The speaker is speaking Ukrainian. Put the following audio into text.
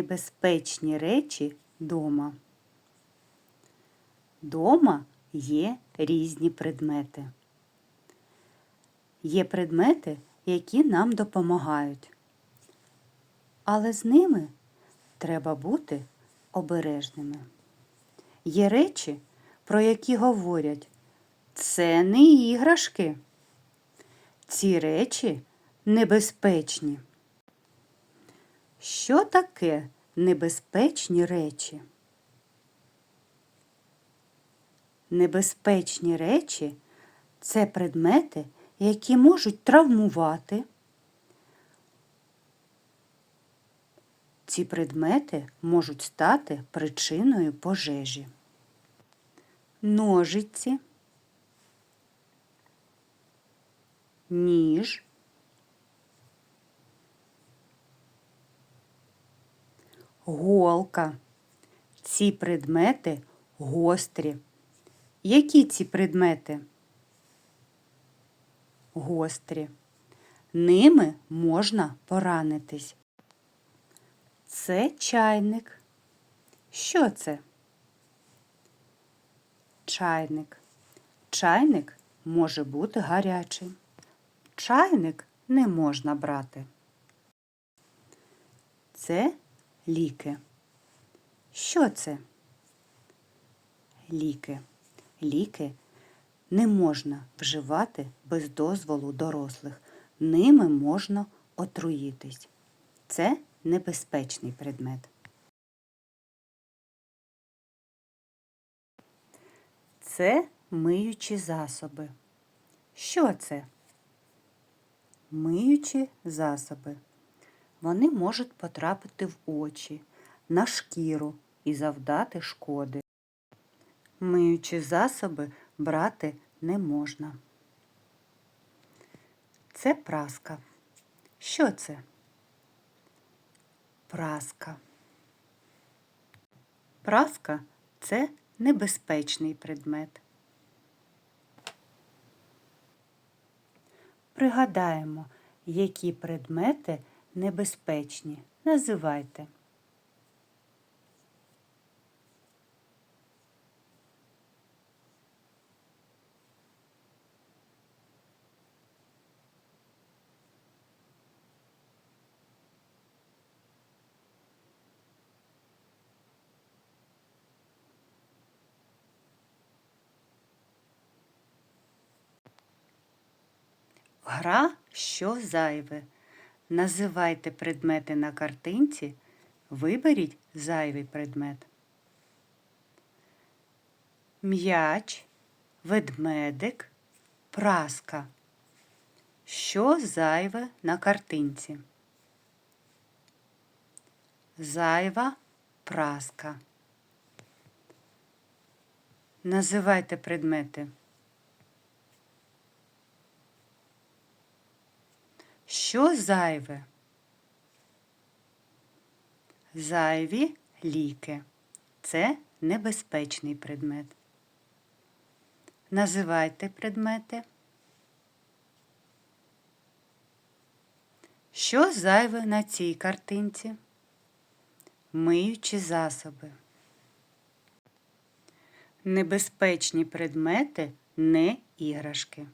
небезпечні речі дома. Дома є різні предмети. Є предмети, які нам допомагають. Але з ними треба бути обережними. Є речі, про які говорять, це не іграшки. Ці речі небезпечні. Що таке небезпечні речі? Небезпечні речі це предмети, які можуть травмувати. Ці предмети можуть стати причиною пожежі. Ножиці, ніж, голка. Ці предмети гострі. Які ці предмети? Гострі. Ними можна поранитись. Це чайник. Що це? Чайник. Чайник може бути гарячим. Чайник не можна брати. Це ліки. Що це? Ліки. Ліки не можна вживати без дозволу дорослих. Ними можна отруїтись. Це небезпечний предмет. Це миючі засоби. Що це? Миючі засоби. Вони можуть потрапити в очі, на шкіру і завдати шкоди. Миючі засоби брати не можна. Це праска. Що це? Праска. Праска це небезпечний предмет. Пригадаємо, які предмети небезпечні. Називайте. Гра що зайве. Називайте предмети на картинці, виберіть зайвий предмет. М'яч, ведмедик, праска. Що зайве на картинці? Зайва праска. Називайте предмети. Що зайве? Зайві ліки. Це небезпечний предмет. Називайте предмети. Що зайве на цій картинці? Миючі засоби. Небезпечні предмети не іграшки.